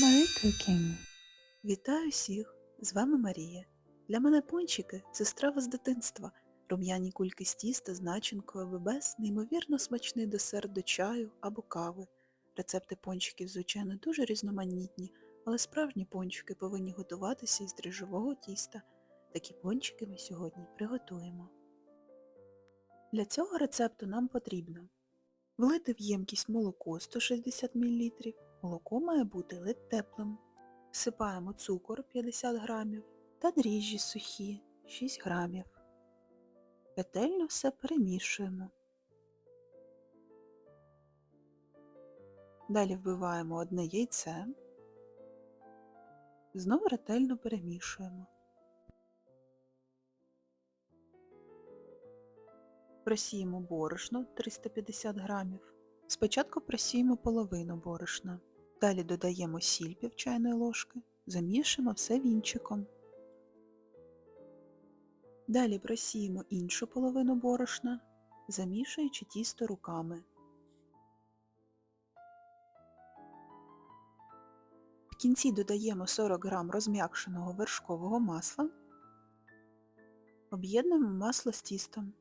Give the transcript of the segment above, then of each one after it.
Marie Cooking. Вітаю всіх! З вами Марія. Для мене пончики це страва з дитинства. Рум'яні кульки з тіста з начинкою бебес, неймовірно смачний десерт до чаю або кави. Рецепти пончиків, звичайно, дуже різноманітні, але справжні пончики повинні готуватися із дріжджового тіста. Такі пончики ми сьогодні приготуємо. Для цього рецепту нам потрібно влити в ємкість молоко 160 мл. Молоко має бути ледь теплим. Всипаємо цукор 50 грамів та дріжджі сухі 6 грамів. Ретельно все перемішуємо. Далі вбиваємо одне яйце. Знову ретельно перемішуємо. Просіємо борошно 350 грамів. Спочатку просіємо половину борошна. Далі додаємо сіль пів чайної ложки, замішуємо все вінчиком. Далі просіємо іншу половину борошна, замішуючи тісто руками. В кінці додаємо 40 г розм'якшеного вершкового масла, об'єднуємо масло з тістом.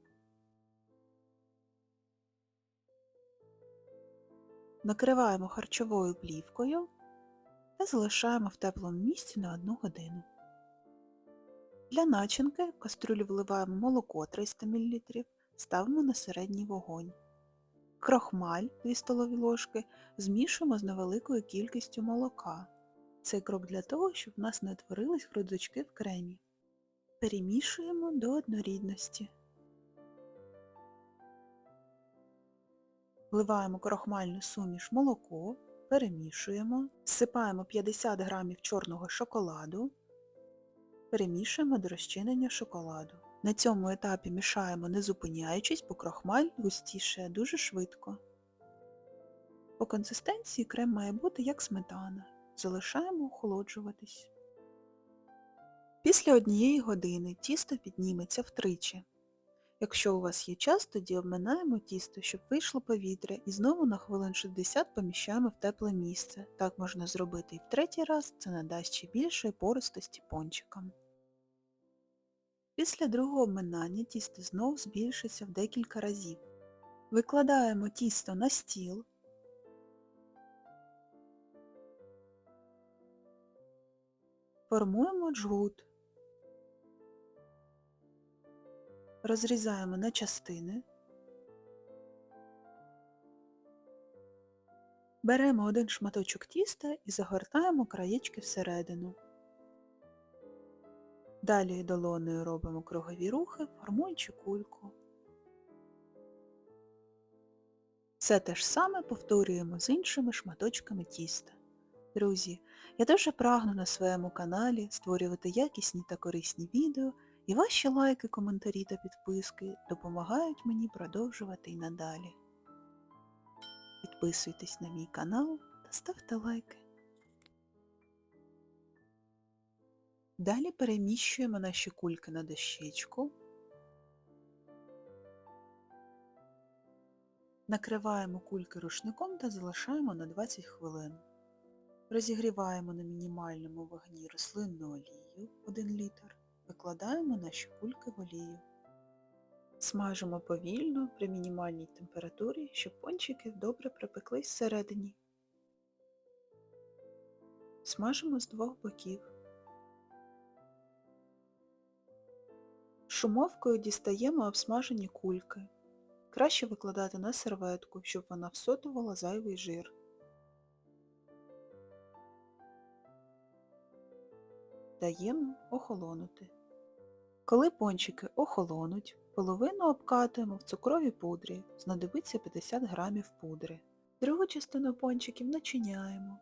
Накриваємо харчовою плівкою та залишаємо в теплому місці на 1 годину. Для начинки в кастрюлю вливаємо молоко 300 мл, ставимо на середній вогонь. Крохмаль 2 столові ложки змішуємо з невеликою кількістю молока. Цей крок для того, щоб в нас не утворились грудочки в кремі. Перемішуємо до однорідності. Вливаємо крохмальну суміш молоко, перемішуємо, всипаємо 50 г чорного шоколаду, перемішуємо до розчинення шоколаду. На цьому етапі мішаємо не зупиняючись, бо крохмаль густіше дуже швидко. По консистенції крем має бути як сметана. Залишаємо охолоджуватись. Після однієї години тісто підніметься втричі. Якщо у вас є час, тоді обминаємо тісто, щоб вийшло повітря, і знову на хвилин 60 поміщаємо в тепле місце. Так можна зробити і в третій раз, це надасть ще більшої пористості пончикам. Після другого обминання тісто знов збільшиться в декілька разів. Викладаємо тісто на стіл. Формуємо джгут. Розрізаємо на частини. Беремо один шматочок тіста і загортаємо краєчки всередину. Далі долоною робимо кругові рухи, формуючи кульку. Все те ж саме повторюємо з іншими шматочками тіста. Друзі, я дуже прагну на своєму каналі створювати якісні та корисні відео, і ваші лайки, коментарі та підписки допомагають мені продовжувати і надалі. Підписуйтесь на мій канал та ставте лайки. Далі переміщуємо наші кульки на дощечку, накриваємо кульки рушником та залишаємо на 20 хвилин. Розігріваємо на мінімальному вогні рослинну олію 1 літр. Викладаємо наші кульки в олію. Смажимо повільно при мінімальній температурі, щоб пончики добре припеклись всередині. Смажимо з двох боків. Шумовкою дістаємо обсмажені кульки. Краще викладати на серветку, щоб вона всотувала зайвий жир. Даємо охолонути. Коли пончики охолонуть, половину обкатуємо в цукровій пудрі, знадобиться 50 грамів пудри. Другу частину пончиків начиняємо.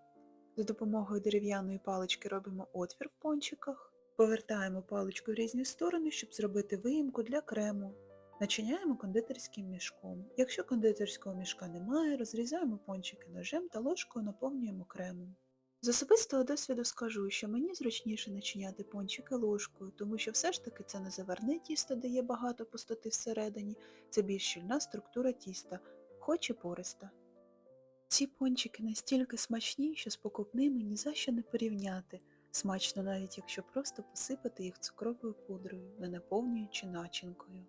За допомогою дерев'яної палички робимо отвір в пончиках, повертаємо паличку в різні сторони, щоб зробити виїмку для крему. Начиняємо кондитерським мішком. Якщо кондитерського мішка немає, розрізаємо пончики ножем та ложкою наповнюємо кремом. З особистого досвіду скажу, що мені зручніше начиняти пончики ложкою, тому що все ж таки це не заварне тісто, де є багато пустоти всередині, це більш щільна структура тіста, хоч і пориста. Ці пончики настільки смачні, що з покупними ні за що не порівняти. Смачно навіть якщо просто посипати їх цукровою пудрою, не наповнюючи начинкою.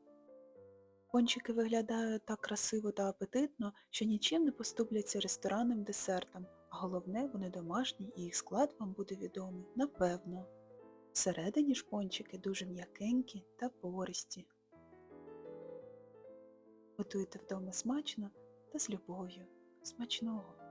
Пончики виглядають так красиво та апетитно, що нічим не поступляться ресторанним десертам, головне вони домашні і їх склад вам буде відомий, напевно. Всередині ж пончики дуже м'якенькі та пористі. Готуйте вдома смачно та з любов'ю. Смачного!